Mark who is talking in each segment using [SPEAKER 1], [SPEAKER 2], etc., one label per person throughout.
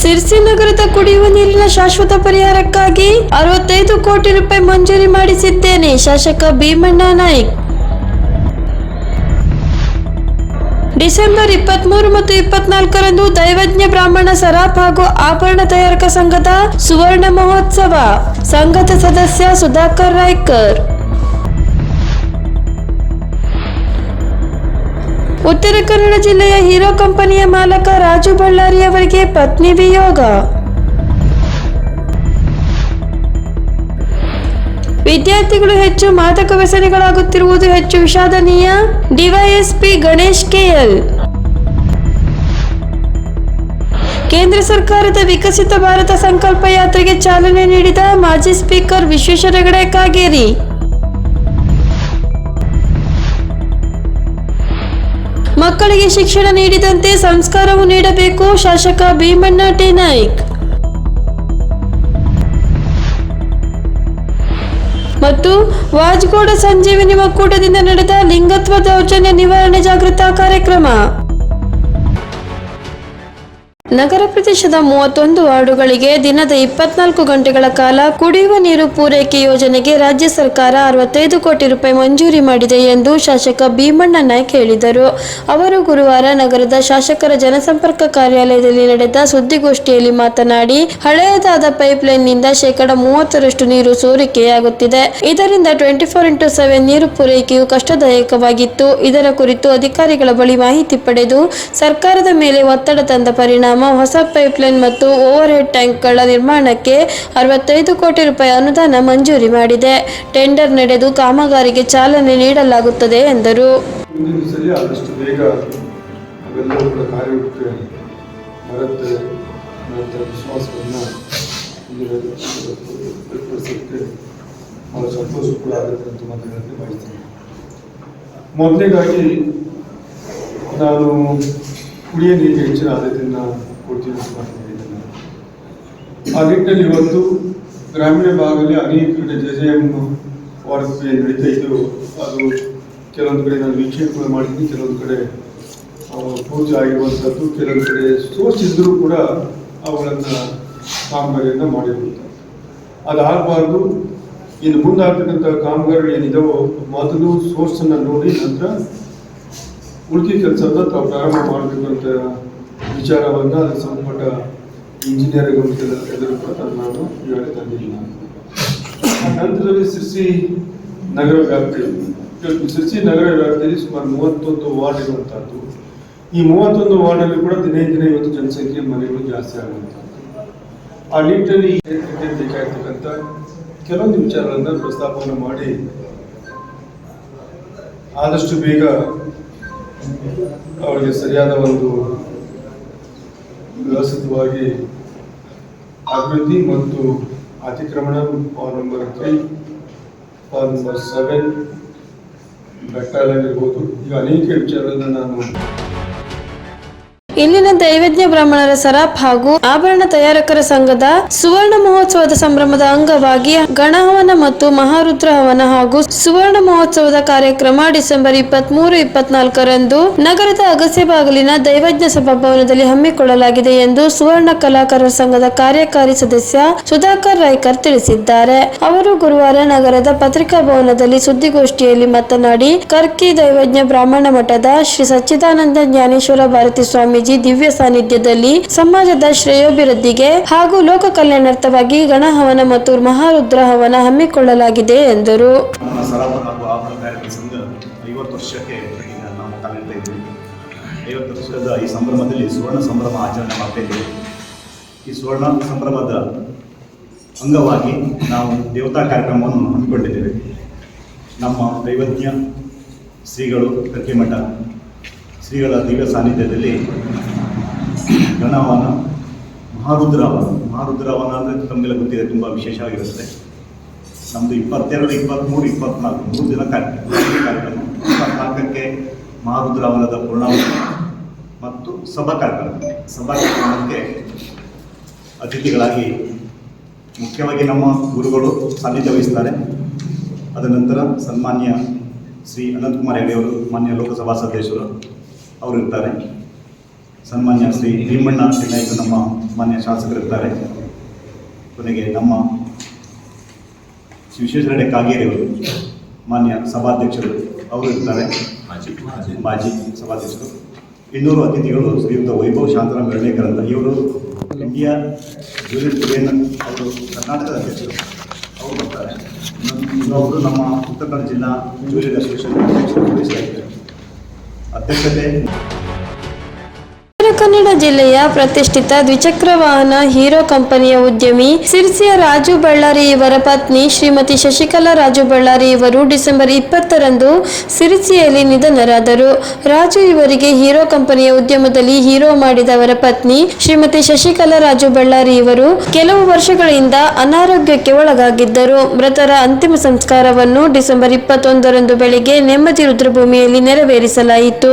[SPEAKER 1] ಸಿರ್ಸಿ ನಗರದ ಕುಡಿಯುವ ನೀರಿನ ಶಾಶ್ವತ ಪರಿಹಾರಕ್ಕಾಗಿ ಅರವತ್ತೈದು ಕೋಟಿ ರೂಪಾಯಿ ಮಂಜೂರಿ ಮಾಡಿಸಿದ್ದೇನೆ ಶಾಸಕ ಭೀಮಣ್ಣ ನಾಯ್ಕ್. ಡಿಸೆಂಬರ್ ಇಪ್ಪತ್ಮೂರು ಮತ್ತು ಇಪ್ಪತ್ನಾಲ್ಕರಂದು ದೈವಜ್ಞ ಬ್ರಾಹ್ಮಣ ಸರಾಪ್ ಹಾಗೂ ಆಭರಣ ತಯಾರಕ ಸಂಘದ ಸುವರ್ಣ ಮಹೋತ್ಸವ. ಸಂಘದ ಸದಸ್ಯ ಸುಧಾಕರ್ ರಾಯ್ಕರ್. ಉತ್ತರ ಕನ್ನಡ ಜಿಲ್ಲೆಯ ಹೀರೋ ಕಂಪನಿಯ ಮಾಲಕ ರಾಜು ಬಳ್ಳಾರಿ ಅವರಿಗೆ ಪತ್ನಿ ವಿಯೋಗ. ವಿದ್ಯಾರ್ಥಿಗಳು ಹೆಚ್ಚು ಮಾದಕ ವ್ಯಸನಿಗಳಾಗುತ್ತಿರುವುದು ಹೆಚ್ಚು ವಿಷಾದನೀಯ. DYSP Ganesh KL. ಕೇಂದ್ರ ಸರ್ಕಾರದ ವಿಕಸಿತ ಭಾರತ ಸಂಕಲ್ಪ ಯಾತ್ರೆಗೆ ಚಾಲನೆ ನೀಡಿದ ಮಾಜಿ ಸ್ಪೀಕರ್ ವಿಶ್ವೇಶ್ವರ ಹೆಗಡೆ ಕಾಗೇರಿ. ಮಕ್ಕಳಿಗೆ ಶಿಕ್ಷಣ ನೀಡಿದಂತೆ ಸಂಸ್ಕಾರವು ನೀಡಬೇಕು. ಶಾಸಕ ಭೀಮಣ್ಣ ಟಿ ನಾಯ್ಕ್ ಮತ್ತು ವಾಜ್ಗೋಡ ಸಂಜೀವಿನಿ ಒಕ್ಕೂಟದಿಂದ ನಡೆದ ಲಿಂಗತ್ವ ದೌರ್ಜನ್ಯ ನಿವಾರಣೆ ಜಾಗೃತ ಕಾರ್ಯಕ್ರಮ. ನಗರ ಪ್ರದೇಶದ ಮೂವತ್ತೊಂದು ವಾರ್ಡುಗಳಿಗೆ ದಿನದ ಇಪ್ಪತ್ನಾಲ್ಕು ಗಂಟೆಗಳ ಕಾಲ ಕುಡಿಯುವ ನೀರು ಪೂರೈಕೆ ಯೋಜನೆಗೆ ರಾಜ್ಯ ಸರ್ಕಾರ ಅರವತ್ತೈದು ಕೋಟಿ ರೂಪಾಯಿ ಮಂಜೂರಿ ಮಾಡಿದೆ ಎಂದು ಶಾಸಕ ಭೀಮಣ್ಣ ನಾಯ್ಕ ಹೇಳಿದರು. ಅವರು ಗುರುವಾರ ನಗರದ ಶಾಸಕರ ಜನಸಂಪರ್ಕ ಕಾರ್ಯಾಲಯದಲ್ಲಿ ನಡೆದ ಸುದ್ದಿಗೋಷ್ಠಿಯಲ್ಲಿ ಮಾತನಾಡಿ, ಹಳೆಯದಾದ ಪೈಪ್ಲೈನ್ನಿಂದ ಶೇಕಡ ಮೂವತ್ತರಷ್ಟು ನೀರು ಸೋರಿಕೆಯಾಗುತ್ತಿದೆ. ಇದರಿಂದ ಟ್ವೆಂಟಿ ಫೋರ್ ಇಂಟು ಸೆವೆನ್ ನೀರು ಪೂರೈಕೆಯು ಕಷ್ಟದಾಯಕವಾಗಿತ್ತು. ಇದರ ಕುರಿತು ಅಧಿಕಾರಿಗಳ ಬಳಿ ಮಾಹಿತಿ ಪಡೆದು, ಸರ್ಕಾರದ ಮೇಲೆ ಒತ್ತಡ ತಂದ ಪರಿಣಾಮ ಹೊಸ ಪೈಪ್ಲೈನ್ ಮತ್ತು ಓವರ್ ಹೆಡ್ ಟ್ಯಾಂಕ್ಗಳ ನಿರ್ಮಾಣಕ್ಕೆ ಅರವತ್ತೈದು ಕೋಟಿ ರೂಪಾಯಿ ಅನುದಾನ ಮಂಜೂರಿ ಮಾಡಿದೆ. ಟೆಂಡರ್ ನಡೆದು ಕಾಮಗಾರಿಗೆ ಚಾಲನೆ ನೀಡಲಾಗುತ್ತದೆ ಎಂದರು.
[SPEAKER 2] ಮೊದಲನೇದಾಗಿ ನಾನು ಕುಡಿಯ ನೀರಿಗೆ ಹೆಚ್ಚಿನ ಆದ್ಯತೆಯನ್ನು ಕೊಡ್ತೀವಿ ಅಂತ ಹೇಳಿದ್ದೇನೆ ಆ ನಿಟ್ಟಿನಲ್ಲಿ ಇವತ್ತು ಗ್ರಾಮೀಣ ಭಾಗದಲ್ಲಿ ಅನೇಕ ಕಡೆ ಜೆ ಜೆ ನಡೀತಾ ಇದ್ದು, ಅದು ಕೆಲವೊಂದು ಕಡೆ ನಾನು ವೀಕ್ಷಣೆ ಮಾಡಿದ್ದೀನಿ, ಕೆಲವೊಂದು ಕಡೆ ಪೂಜೆ ಆಗಿರುವಂಥದ್ದು, ಕೆಲವೊಂದು ಕಡೆ ಇದ್ದರೂ ಕೂಡ ಅವುಗಳನ್ನು ಕಾಮಗಾರಿಯನ್ನು ಮಾಡಿರುವಂಥದ್ದು. ಅದಾಗಬಾರ್ದು, ಇನ್ನು ಮುಂದಾಗ್ತಕ್ಕಂಥ ಕಾಮಗಾರಿಗಳು ಏನಿದಾವೋ ಮೊದಲು ಸೋರ್ಸನ್ನು ನೋಡಿ ನಂತರ ಉಳಿಕೆ ಕೆಲಸದ ತಾವು ಪ್ರಾರಂಭ ಮಾಡಬೇಕು ಅಂತ ವಿಚಾರವನ್ನು ಅದಕ್ಕೆ ಸಂಪುಟ ಕೂಡ ತಂದು ನಾನು ಹೇಳಿ ತಂದಿಲ್ಲ. ನಂತರದಲ್ಲಿ ಸಿರ್ಸಿ ನಗರ ವ್ಯಾಪ್ತಿಯಲ್ಲಿ. ಸಿರ್ಸಿ ನಗರ ವ್ಯಾಪ್ತಿಯಲ್ಲಿ ಸುಮಾರು ಮೂವತ್ತೊಂದು ವಾರ್ಡ್ ಇರುವಂತಹದ್ದು ಈ ಮೂವತ್ತೊಂದು ವಾರ್ಡಲ್ಲಿ ಕೂಡ ದಿನೇ ದಿನೇ ಇವತ್ತು ಜನಸಂಖ್ಯೆ ಮನೆಗಳು ಜಾಸ್ತಿ ಆಗುವಂಥದ್ದು. ಆ ನಿಟ್ಟಿನಲ್ಲಿ ಬೇಕಾಗಿರ್ತಕ್ಕಂಥ ಕೆಲವೊಂದು ವಿಚಾರಗಳನ್ನು ಪ್ರಸ್ತಾಪವನ್ನು ಮಾಡಿ ಆದಷ್ಟು ಬೇಗ ಅವರಿಗೆ ಸರಿಯಾದ ಒಂದು ವ್ಯವಸ್ಥಿತವಾಗಿ ಅಭಿವೃದ್ಧಿ ಮತ್ತು ಅತಿಕ್ರಮಣ for number three for number seven ಬೆಟ್ಟ ಇರ್ಬೋದು ಈಗ ಅನೇಕ ವಿಚಾರಗಳನ್ನ ನಾನು
[SPEAKER 1] ಇಲ್ಲಿನ ದೈವಜ್ಞ ಬ್ರಾಹ್ಮಣರ ಸರಾಪ್ ಹಾಗೂ ಆಭರಣ ತಯಾರಕರ ಸಂಘದ ಸುವರ್ಣ ಮಹೋತ್ಸವದ ಸಂಭ್ರಮದ ಅಂಗವಾಗಿ ಗಣಹವನ ಮತ್ತು ಮಹಾರುದ್ರ ಹವನ ಹಾಗೂ ಸುವರ್ಣ ಮಹೋತ್ಸವದ ಕಾರ್ಯಕ್ರಮ ಡಿಸೆಂಬರ್ ಇಪ್ಪತ್ಮೂರು, ಇಪ್ಪತ್ನಾಲ್ಕರಂದು ನಗರದ ಅಗಸ್ಯ ಬಾಗಿಲಿನ ದೈವಜ್ಞ ಸಭಾಭವನದಲ್ಲಿ ಹಮ್ಮಿಕೊಳ್ಳಲಾಗಿದೆ ಎಂದು ಸುವರ್ಣ ಕಲಾಕಾರರ ಸಂಘದ ಕಾರ್ಯಕಾರಿ ಸದಸ್ಯ ಸುಧಾಕರ್ ರಾಯ್ಕರ್ ತಿಳಿಸಿದ್ದಾರೆ. ಅವರು ಗುರುವಾರ ನಗರದ ಪತ್ರಿಕಾ ಭವನದಲ್ಲಿ ಸುದ್ದಿಗೋಷ್ಠಿಯಲ್ಲಿ ಮಾತನಾಡಿ, ಕರ್ಕಿ ದೈವಜ್ಞ ಬ್ರಾಹ್ಮಣ ಮಠದ ಶ್ರೀ ಸಚ್ಚಿದಾನಂದ ಜ್ಞಾನೇಶ್ವರ ಭಾರತಿ ಸ್ವಾಮೀಜಿ ದಿವ್ಯ ಸಾನ್ನಿಧ್ಯದಲ್ಲಿ ಸಮಾಜದ ಶ್ರೇಯೋಭಿವೃದ್ಧಿಗೆ ಹಾಗೂ ಲೋಕ ಕಲ್ಯಾಣಾರ್ಥವಾಗಿ ಗಣಹವನ ಮತ್ತು ಮಹಾರುದ್ರ ಹವನ ಹಮ್ಮಿಕೊಳ್ಳಲಾಗಿದೆ ಎಂದರು.
[SPEAKER 3] ಐವತ್ತು ವರ್ಷದ ಈ ಸಂಭ್ರಮದಲ್ಲಿ ಸುವರ್ಣ ಸಂಭ್ರಮ ಆಚರಣೆ ಮಾಡ್ತಾ ಈ ಸುವರ್ಣ ಸಂಭ್ರಮದ ಅಂಗವಾಗಿ ನಾವು ದೇವತಾ ಕಾರ್ಯಕ್ರಮವನ್ನು ಹಮ್ಮಿಕೊಂಡಿದ್ದೇವೆ. ನಮ್ಮ ದೈವಜ್ಞ ಶ್ರೀಗಳು ಕರ್ಕಿಮಠ ಶ್ರೀಗಳ ದಿವ್ಯ ಸಾನ್ನಿಧ್ಯದಲ್ಲಿ ಗಣವನ ಮಹಾರುದ್ರವನ ಮಹಾರುದ್ರವನ ಅಂದರೆ ತಮಗೆಲ್ಲ ಗೊತ್ತಿದೆ, ತುಂಬ ವಿಶೇಷವಾಗಿರುತ್ತದೆ ನಮ್ಮದು ಇಪ್ಪತ್ತೆರಡು ಇಪ್ಪತ್ತ್ಮೂರು ಇಪ್ಪತ್ನಾಲ್ಕು, ಮೂರು ದಿನ ಕಾರ್ಯಕ್ರಮ. ಇಪ್ಪತ್ನಾಲ್ಕಕ್ಕೆ ಮಹಾರುದ್ರಾವನದ ಪೂರ್ಣಾವಧಿ ಮತ್ತು ಸಭಾ ಕಾರ್ಯಕ್ರಮ. ಸಭಾ ಕಾರ್ಯಕ್ರಮಕ್ಕೆ ಅತಿಥಿಗಳಾಗಿ ಮುಖ್ಯವಾಗಿ ನಮ್ಮ ಗುರುಗಳು ಸಾನ್ನಿಧ್ಯ ವಹಿಸ್ತಾರೆ. ಅದ ನಂತರ ಸನ್ಮಾನ್ಯ ಶ್ರೀ ಅನಂತಕುಮಾರ್ ಹೆಗಡೆಯವರು, ಮಾನ್ಯ ಲೋಕಸಭಾ ಸದಸ್ಯರು. ಅವರು ಇರ್ತಾರೆ ಸನ್ಮಾನ್ಯ ಶ್ರೀ ಭೀಮಣ್ಣ ನಾಯಕ ನಮ್ಮ ಮಾನ್ಯ ಶಾಸಕರಿರ್ತಾರೆ. ಕೊನೆಗೆ ನಮ್ಮ ಶ್ರೀ ವಿಶ್ವೇಶ್ವರ ಕಾಗೇರಿಯವರು ಮಾನ್ಯ ಸಭಾಧ್ಯಕ್ಷರು ಅವರು ಇರ್ತಾರೆ ಮಾಜಿ. ಸಭಾಧ್ಯಕ್ಷರು. ಇನ್ನೂರು ಅತಿಥಿಗಳು ಶ್ರೀಯುತ ವೈಭವ್ ಶಾಂತರಾಮ್ ಬೆಳ್ಳೇಕರ್ ಅಂತ ಇವರು ಇಂಡಿಯಾ ಜೂನಿಯರ್ ಟ್ರೇನ್ ಅವರು ಕರ್ನಾಟಕದ ಅಧ್ಯಕ್ಷರು. ಅವರು ಬರ್ತಾರೆ. ಇನ್ನೊಬ್ಬರು ನಮ್ಮ ಉತ್ತರ ಕನ್ನಡ ಜಿಲ್ಲಾ ಜೂನಿಯರ್ ಅಸೋಸಿಯೇಷನ್ ಅಧ್ಯಕ್ಷರು ವಹಿಸ್ತಾ ಅಧ್ಯಕ್ಷತೆ
[SPEAKER 1] ಕನ್ನಡ ಜಿಲ್ಲೆಯ ಪ್ರತಿಷ್ಠಿತ ದ್ವಿಚಕ್ರ ವಾಹನ ಹೀರೋ ಕಂಪನಿಯ ಉದ್ಯಮಿ ಸಿರ್ಸಿಯ ರಾಜು ಬಳ್ಳಾರಿ ಇವರ ಪತ್ನಿ ಶ್ರೀಮತಿ ಶಶಿಕಲಾ ರಾಜು ಬಳ್ಳಾರಿ ಇವರು ಡಿಸೆಂಬರ್ ಇಪ್ಪತ್ತರಂದು ಸಿರಿಸಿಯಲ್ಲಿ ನಿಧನರಾದರು. ರಾಜು ಇವರಿಗೆ ಹೀರೋ ಕಂಪನಿಯ ಉದ್ಯಮದಲ್ಲಿ ಹೀರೋ ಮಾಡಿದ ಅವರ ಪತ್ನಿ ಶ್ರೀಮತಿ ಶಶಿಕಲಾ ರಾಜು ಬಳ್ಳಾರಿ ಇವರು ಕೆಲವು ವರ್ಷಗಳಿಂದ ಅನಾರೋಗ್ಯಕ್ಕೆ ಒಳಗಾಗಿದ್ದರು. ಮೃತರ ಅಂತಿಮ ಸಂಸ್ಕಾರವನ್ನು ಡಿಸೆಂಬರ್ ಇಪ್ಪತ್ತೊಂದರಂದು ಬೆಳಿಗ್ಗೆ ನೆಮ್ಮದಿ ರುದ್ರಭೂಮಿಯಲ್ಲಿ ನೆರವೇರಿಸಲಾಯಿತು.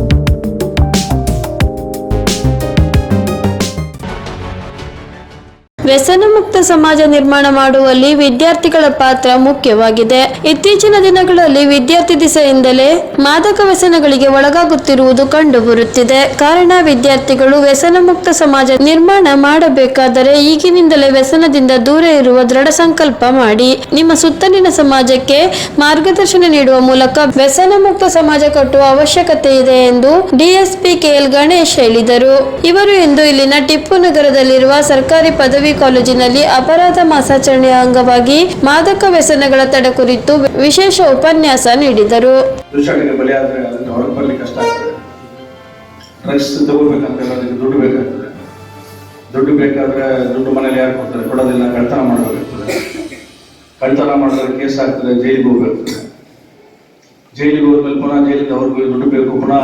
[SPEAKER 1] ವ್ಯಸನ ಮುಕ್ತ ಸಮಾಜ ನಿರ್ಮಾಣ ಮಾಡುವಲ್ಲಿ ವಿದ್ಯಾರ್ಥಿಗಳ ಪಾತ್ರ ಮುಖ್ಯವಾಗಿದೆ. ಇತ್ತೀಚಿನ ದಿನಗಳಲ್ಲಿ ವಿದ್ಯಾರ್ಥಿ ದಿಸೆಯಿಂದಲೇ ಮಾದಕ ವ್ಯಸನಗಳಿಗೆ ಒಳಗಾಗುತ್ತಿರುವುದು ಕಂಡುಬರುತ್ತಿದೆ. ಕಾರಣ, ವಿದ್ಯಾರ್ಥಿಗಳು ವ್ಯಸನ ಮುಕ್ತ ಸಮಾಜ ನಿರ್ಮಾಣ ಮಾಡಬೇಕಾದರೆ ಈಗಿನಿಂದಲೇ ವ್ಯಸನದಿಂದ ದೂರ ಇರುವ ದೃಢ ಸಂಕಲ್ಪ ಮಾಡಿ. ನಿಮ್ಮ ಸುತ್ತಲಿನ ಸಮಾಜಕ್ಕೆ ಮಾರ್ಗದರ್ಶನ ನೀಡುವ ಮೂಲಕ ವ್ಯಸನ ಮುಕ್ತ ಸಮಾಜ ಕಟ್ಟುವ ಅವಶ್ಯಕತೆ ಇದೆ ಎಂದು ಡಿಎಸ್ಪಿ ಕೆಎಲ್ ಗಣೇಶ್ ಹೇಳಿದರು. ಇವರು ಇಂದು ಇಲ್ಲಿನ ಟಿಪ್ಪು ನಗರದಲ್ಲಿರುವ ಸರ್ಕಾರಿ ಪದವಿ ಕಾಲೇಜಿನಲ್ಲಿ ಅಪರಾಧ ಮಾಸಾಚರಣೆಯ ಅಂಗವಾಗಿ ಮಾದಕ ವ್ಯಸನಗಳ ತಡೆ ಕುರಿತು ವಿಶೇಷ ಉಪನ್ಯಾಸ ನೀಡಿದರು.
[SPEAKER 4] ದುಡ್ಡು ಬೇಕಾದ್ರೆ ದುಡ್ಡು ಮನೇಲಿ ಯಾರು ಕೊಡ್ತಾರೆ? ಕೊಡೋದಿಲ್ಲ ಕಳ್ತನ ಮಾಡಬೇಕಾಗ್ತದೆ ಕಳ್ತನ ಮಾಡಿದ್ರೆ ಕೇಸ್ ಆಗ್ತದೆ, ಜೈಲಿಗೆ ಹೋಗ್ಬೇಕಾಗ್ತದೆ. ಜೈಲಿಗೆ ಹೋದ್ಮೇಲೆ ಪುನಃ ಜೈಲಿಗೆ ಅವ್ರಿಗೆ ದುಡ್ಡು ಬೇಕು, ಪುನಃ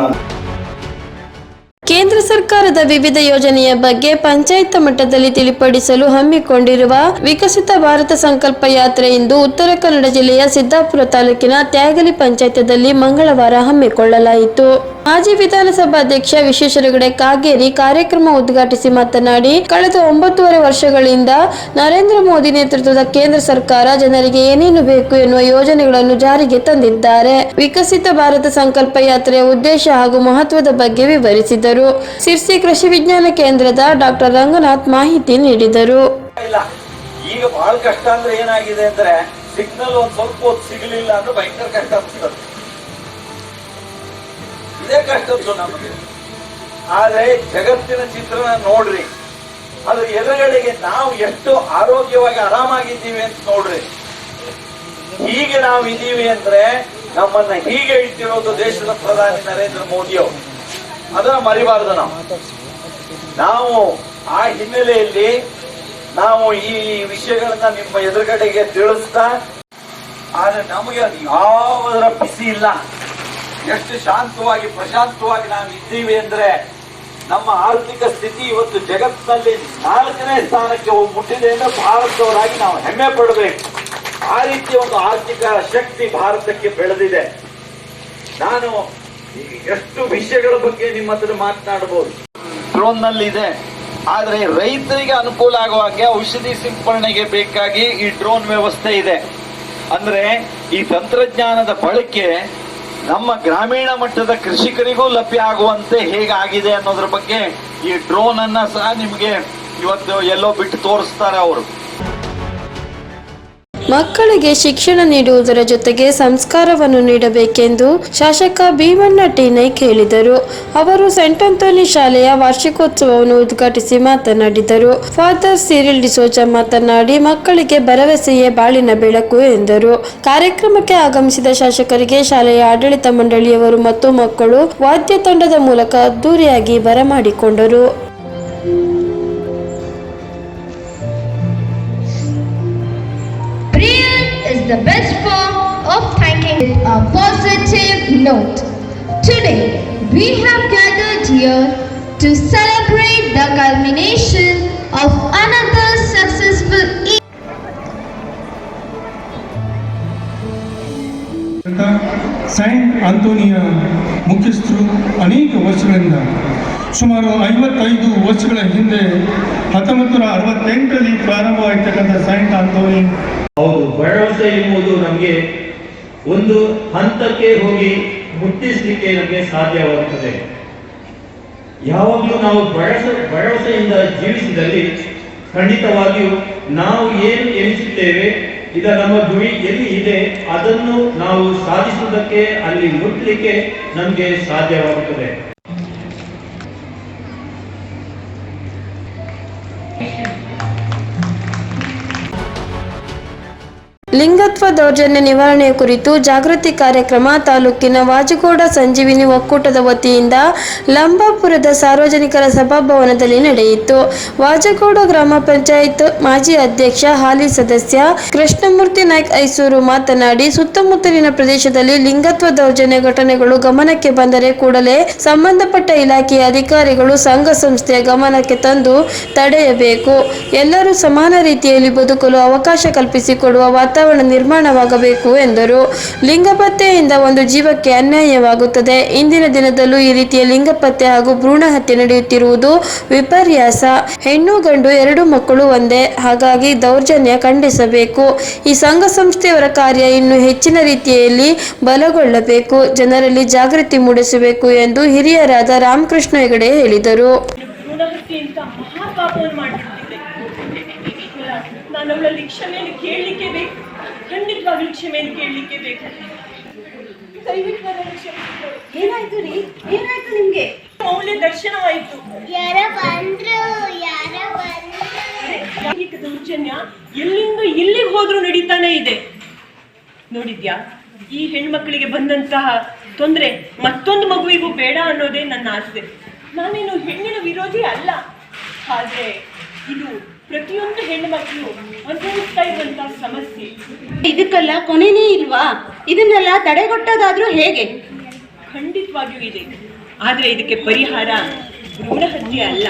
[SPEAKER 1] ಕೇಂದ್ರ ಸರ್ಕಾರದ ವಿವಿಧ ಯೋಜನೆಯ ಬಗ್ಗೆ ಪಂಚಾಯತ್ ಮಟ್ಟದಲ್ಲಿ ತಿಳಿಪಡಿಸಲು ಹಮ್ಮಿಕೊಂಡಿರುವ ವಿಕಸಿತ ಭಾರತ ಸಂಕಲ್ಪ ಯಾತ್ರೆ ಇಂದು ಉತ್ತರ ಕನ್ನಡ ಜಿಲ್ಲೆಯ ಸಿದ್ದಾಪುರ ತಾಲೂಕಿನ ತ್ಯಾಗಲಿ ಪಂಚಾಯತದಲ್ಲಿ ಮಂಗಳವಾರ ಹಮ್ಮಿಕೊಳ್ಳಲಾಯಿತು. ಮಾಜಿ ವಿಧಾನಸಭಾಧ್ಯಕ್ಷ ವಿಶ್ವೇಶ್ವರಗಡೆ ಕಾಗೇರಿ ಕಾರ್ಯಕ್ರಮ ಉದ್ಘಾಟಿಸಿ ಮಾತನಾಡಿ, ಕಳೆದ ಒಂಬತ್ತೂವರೆ ವರ್ಷಗಳಿಂದ ನರೇಂದ್ರ ಮೋದಿ ನೇತೃತ್ವದ ಕೇಂದ್ರ ಸರ್ಕಾರ ಜನರಿಗೆ ಏನೇನು ಬೇಕು ಎನ್ನುವ ಯೋಜನೆಗಳನ್ನು ಜಾರಿಗೆ ತಂದಿದ್ದಾರೆ. ವಿಕಸಿತ ಭಾರತ ಸಂಕಲ್ಪ ಯಾತ್ರೆಯ ಉದ್ದೇಶ ಹಾಗೂ ಮಹತ್ವದ ಬಗ್ಗೆ ವಿವರಿಸಿದರು. ಸಿರ್ಸಿ ಕೃಷಿ ವಿಜ್ಞಾನ ಕೇಂದ್ರದ ಡಾಕ್ಟರ್ ರಂಗನಾಥ್ ಮಾಹಿತಿ ನೀಡಿದರು.
[SPEAKER 5] ಈಗ ಬಹಳ ಕಷ್ಟ ಅಂದ್ರೆ ಏನಾಗಿದೆ ಅಂದ್ರೆ ಸಿಗ್ನಲ್ ಒಂದ್ ಸ್ವಲ್ಪ ಹೊತ್ತು ಸಿಗಲಿಲ್ಲ ಅಂದ್ರೆ ಭಯಂಕರ ಕಷ್ಟ ಅನ್ಸ್ತದೆ ಇದೇ ಕಷ್ಟ ನಮಗೆ. ಆದ್ರೆ ಜಗತ್ತಿನ ಚಿತ್ರಣ ನೋಡ್ರಿ, ಅದ್ರ ಎದುರುಗಳಿಗೆ ನಾವು ಎಷ್ಟು ಆರೋಗ್ಯವಾಗಿ ಆರಾಮಾಗಿದ್ದೀವಿ ಅಂತ ನೋಡ್ರಿ. ಹೀಗೆ ನಾವು ಇದ್ದೀವಿ ಅಂದ್ರೆ ನಮ್ಮನ್ನ ಹೀಗೆ ಇಟ್ಟಿರೋದು ದೇಶದ ಪ್ರಧಾನಿ ನರೇಂದ್ರ ಮೋದಿ ಅವರು ಅದನ್ನ ಮರಿಬಾರದು ನಾವು. ನಾವು ಆ ಹಿನ್ನೆಲೆಯಲ್ಲಿ ನಾವು ಈ ವಿಷಯಗಳನ್ನ ನಿಮ್ಮ ಎದುರುಗಡೆಗೆ ತಿಳಿಸ್ತಾ, ಆದ್ರೆ ನಮಗೆ ಯಾವುದರ ಬಿಸಿ ಇಲ್ಲ. ಎಷ್ಟು ಶಾಂತವಾಗಿ, ಪ್ರಶಾಂತವಾಗಿ ನಾವು ಇದ್ದೀವಿ ಅಂದ್ರೆ ನಮ್ಮ ಆರ್ಥಿಕ ಸ್ಥಿತಿ ಇವತ್ತು ಜಗತ್ತಿನಲ್ಲಿ ನಾಲ್ಕನೇ ಸ್ಥಾನಕ್ಕೆ ಮುಟ್ಟಿದೆ ಅಂದ್ರೆ ಭಾರತದವರಾಗಿ ನಾವು ಹೆಮ್ಮೆ ಪಡಬೇಕು. ಆ ರೀತಿಯ ಒಂದು ಆರ್ಥಿಕ ಶಕ್ತಿ ಭಾರತಕ್ಕೆ ಬೆಳೆದಿದೆ. ನಾನು ಎಷ್ಟು ವಿಷಯಗಳ ಬಗ್ಗೆ ನಿಮ್ಮ ಹತ್ರ ಮಾತನಾಡಬಹುದು ಡ್ರೋನ್ನಲ್ಲಿ ಇದೆ ಆದ್ರೆ ರೈತರಿಗೆ ಅನುಕೂಲ ಆಗುವ ಹಾಗೆ ಔಷಧಿ ಸಿಂಪರಣೆಗೆ ಬೇಕಾಗಿ ಈ ಡ್ರೋನ್ ವ್ಯವಸ್ಥೆ ಇದೆ. ಅಂದ್ರೆ ಈ ತಂತ್ರಜ್ಞಾನದ ಬಳಕೆ ನಮ್ಮ ಗ್ರಾಮೀಣ ಮಟ್ಟದ ಕೃಷಿಕರಿಗೂ ಲಭ್ಯ ಆಗುವಂತೆ ಹೇಗಾಗಿದೆ ಅನ್ನೋದ್ರ ಬಗ್ಗೆ ಈ ಡ್ರೋನ್ ಅನ್ನ ಸಹ ನಿಮ್ಗೆ ಇವತ್ತು ಎಲ್ಲೋ ಬಿಟ್ಟು ತೋರಿಸ್ತಾರೆ ಅವರು.
[SPEAKER 1] ಮಕ್ಕಳಿಗೆ ಶಿಕ್ಷಣ ನೀಡುವುದರ ಜೊತೆಗೆ ಸಂಸ್ಕಾರವನ್ನು ನೀಡಬೇಕೆಂದು ಶಾಸಕ ಭೀಮಣ್ಣ ಟೀನೈಕ್ ಹೇಳಿದರು ಅವರು ಸೆಂಟ್ ಆಂಥೋನಿ ಶಾಲೆಯ ವಾರ್ಷಿಕೋತ್ಸವವನ್ನು ಉದ್ಘಾಟಿಸಿ ಮಾತನಾಡಿದರು. ಫಾದರ್ ಸಿರಿಲ್ ಡಿಸೋಜ ಮಾತನಾಡಿ, ಮಕ್ಕಳಿಗೆ ಭರವಸೆಯೇ ಬಾಳಿನ ಬೆಳಕು ಎಂದರು. ಕಾರ್ಯಕ್ರಮಕ್ಕೆ ಆಗಮಿಸಿದ ಶಾಸಕರಿಗೆ ಶಾಲೆಯ ಆಡಳಿತ ಮಂಡಳಿಯವರು ಮತ್ತು ಮಕ್ಕಳು ವಾದ್ಯ ತಂಡದ ಮೂಲಕ ಅದ್ದೂರಿಯಾಗಿ ಬರಮಾಡಿಕೊಂಡರು.
[SPEAKER 6] is the best form of thanking with a positive note. Today, we have gathered here to celebrate the culmination of another successful year.
[SPEAKER 2] ಅಂತ ಸೈಂಟ್ ಆಂಟೋನಿಯ ಮುಖ್ಯಸ್ಥರು ಅನೇಕ ವರ್ಷಗಳಿಂದ ಸುಮಾರು ಐವತ್ತೈದು ವರ್ಷಗಳ ಹಿಂದೆ ಹತ್ತೊಂಬತ್ತು ನೂರ ಅರವತ್ತೆಂಟರಲ್ಲಿ ಪ್ರಾರಂಭವಾಗಿರ್ತಕ್ಕಂಥ ಸೈಂಟ್ ಆಂಟೋನಿ
[SPEAKER 7] ಹೌದು, ಭರವಸೆ ಎಂಬುದು ನಮಗೆ ಒಂದು ಹಂತಕ್ಕೆ ಹೋಗಿ ಮುಟ್ಟಿಸಲಿಕ್ಕೆ ನಮಗೆ ಸಾಧ್ಯವಾಗುತ್ತದೆ. ಯಾವಾಗಲೂ ನಾವು ಭರವಸೆ, ಭರವಸೆಯಿಂದ ಜೀವಿಸಿದಲ್ಲಿ ಖಂಡಿತವಾಗಿಯೂ ನಾವು ಏನು ಎನಿಸುತ್ತೇವೆ ಇದರ ನಮ್ಮ ಗುರಿ ಎಲ್ಲಿ ಇದೆ, ಅದನ್ನು ನಾವು ಸಾಧಿಸುವುದಕ್ಕೆ ಅಲ್ಲಿ ಮುಟ್ಟಲಿಕ್ಕೆ ನಮಗೆ ಸಾಧ್ಯವಾಗುತ್ತದೆ.
[SPEAKER 1] ಲಿಂಗತ್ವ ದೌರ್ಜನ್ಯ ನಿವಾರಣೆ ಕುರಿತು ಜಾಗೃತಿ ಕಾರ್ಯಕ್ರಮ ತಾಲೂಕಿನ ವಾಜಗೋಡ ಸಂಜೀವಿನಿ ಒಕ್ಕೂಟದ ವತಿಯಿಂದ ಲಂಬಾಪುರದ ಸಾರ್ವಜನಿಕರ ಸಭಾಭವನದಲ್ಲಿ ನಡೆಯಿತು. ವಾಜಗೋಡ ಗ್ರಾಮ ಪಂಚಾಯತ್ ಮಾಜಿ ಅಧ್ಯಕ್ಷ, ಹಾಲಿ ಸದಸ್ಯ ಕೃಷ್ಣಮೂರ್ತಿ ನಾಯ್ಕ್ ಐಸೂರು ಮಾತನಾಡಿ, ಸುತ್ತಮುತ್ತಲಿನ ಪ್ರದೇಶದಲ್ಲಿ ಲಿಂಗತ್ವ ದೌರ್ಜನ್ಯ ಘಟನೆಗಳು ಗಮನಕ್ಕೆ ಬಂದರೆ ಕೂಡಲೇ ಸಂಬಂಧಪಟ್ಟ ಇಲಾಖೆಯ ಅಧಿಕಾರಿಗಳು ಸಂಘ ಸಂಸ್ಥೆಯ ಗಮನಕ್ಕೆ ತಂದು ತಡೆಯಬೇಕು. ಎಲ್ಲರೂ ಸಮಾನ ರೀತಿಯಲ್ಲಿ ಬದುಕಲು ಅವಕಾಶ ಕಲ್ಪಿಸಿಕೊಡುವ ವಾತಾವರಣ ನಿರ್ಮಾಣವಾಗಬೇಕು ಎಂದರು. ಲಿಂಗಪತ್ತೆಯಿಂದ ಒಂದು ಜೀವಕ್ಕೆ ಅನ್ಯಾಯವಾಗುತ್ತದೆ. ಇಂದಿನ ದಿನದಲ್ಲೂ ಈ ರೀತಿಯ ಲಿಂಗಪತ್ತೆ ಹಾಗೂ ಭ್ರೂಣ ಹತ್ಯೆ ನಡೆಯುತ್ತಿರುವುದು ವಿಪರ್ಯಾಸ. ಹೆಣ್ಣು ಗಂಡು ಎರಡು ಮಕ್ಕಳು ಒಂದೇ. ಹಾಗಾಗಿ ದೌರ್ಜನ್ಯ ಖಂಡಿಸಬೇಕು. ಈ ಸಂಘ ಸಂಸ್ಥೆಯವರ ಕಾರ್ಯ ಇನ್ನು ಹೆಚ್ಚಿನ ರೀತಿಯಲ್ಲಿ ಬಲಗೊಳ್ಳಬೇಕು. ಜನರಲ್ಲಿ ಜಾಗೃತಿ ಮೂಡಿಸಬೇಕು ಎಂದು ಹಿರಿಯರಾದ ರಾಮಕೃಷ್ಣ ಹೆಗಡೆ ಹೇಳಿದರು.
[SPEAKER 8] ಕೇಳಲಿಕ್ಕೆ ಬೇಕು. ಖಂಡಿತವಾಗ್ಲೂ ಕ್ಷಮೆಯನ್ನು ಕೇಳಲಿಕ್ಕೆ ಬೇಕು ದಯವಿಟ್ಟು
[SPEAKER 9] ಏನಾಯ್ತು ರೀ? ಏನಾಯ್ತು ನಿಮ್ಗೆ?
[SPEAKER 8] ಮೌಲ್ಯ ದರ್ಶನವಾಯಿತು.
[SPEAKER 6] ಯಾರ ಬಂದ್ರು ಯಾರ ಬಂದ್ರು.
[SPEAKER 8] ಲೈಂಗಿಕ ದೌರ್ಜನ್ಯ ಎಲ್ಲಿಂದ ಎಲ್ಲಿಗೆ ಹೋದ್ರೂ ನಡೀತಾನೆ ಇದೆ. ನೋಡಿದ್ಯಾ? ಈ ಹೆಣ್ಮಕ್ಳಿಗೆ ಬಂದಂತಹ ತೊಂದರೆ ಮತ್ತೊಂದು ಮಗುವಿಗೂ ಬೇಡ ಅನ್ನೋದೇ ನನ್ನ ಆಸೆ. ನಾನೇನು ಹೆಣ್ಣಿನ ವಿರೋಧಿ ಅಲ್ಲ. ಆದ್ರೆ ಇದು ಪ್ರತಿಯೊಂದು ಹೆಣ್ಣು ಮಕ್ಕಳು ಅನುಭವಿಸ್ತಾ ಇರುವಂತಹ ಸಮಸ್ಯೆ.
[SPEAKER 9] ಇದಕ್ಕೆಲ್ಲ ಕೊನೆನೇ ಇಲ್ವಾ? ಇದನ್ನೆಲ್ಲ ತಡೆಗಟ್ಟೋದಾದ್ರೂ ಹೇಗೆ?
[SPEAKER 8] ಖಂಡಿತವಾಗಿಯೂ ಇದೆ. ಆದ್ರೆ ಇದಕ್ಕೆ ಪರಿಹಾರ ಭ್ರೂಣ ಹತ್ಯೆ ಅಲ್ಲ.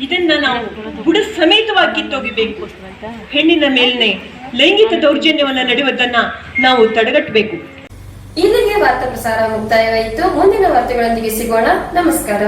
[SPEAKER 8] ಇದನ್ನ ನಾವು ಬುಡ ಸಮೇತವಾಗಿ ಕಿತ್ತೊಗಿಬೇಕು ಹೆಣ್ಣಿನ ಮೇಲ್ನೆ ಲೈಂಗಿಕ ದೌರ್ಜನ್ಯವನ್ನ ನಡೆಯುವುದನ್ನ ನಾವು ತಡೆಗಟ್ಟಬೇಕು.
[SPEAKER 10] ಇಲ್ಲಿಗೆ ವಾರ್ತಾ ಪ್ರಸಾರ ಮುಕ್ತಾಯವಾಯಿತು. ಮುಂದಿನ ವಾರ್ತೆಗಳೊಂದಿಗೆ ಸಿಗೋಣ. ನಮಸ್ಕಾರ.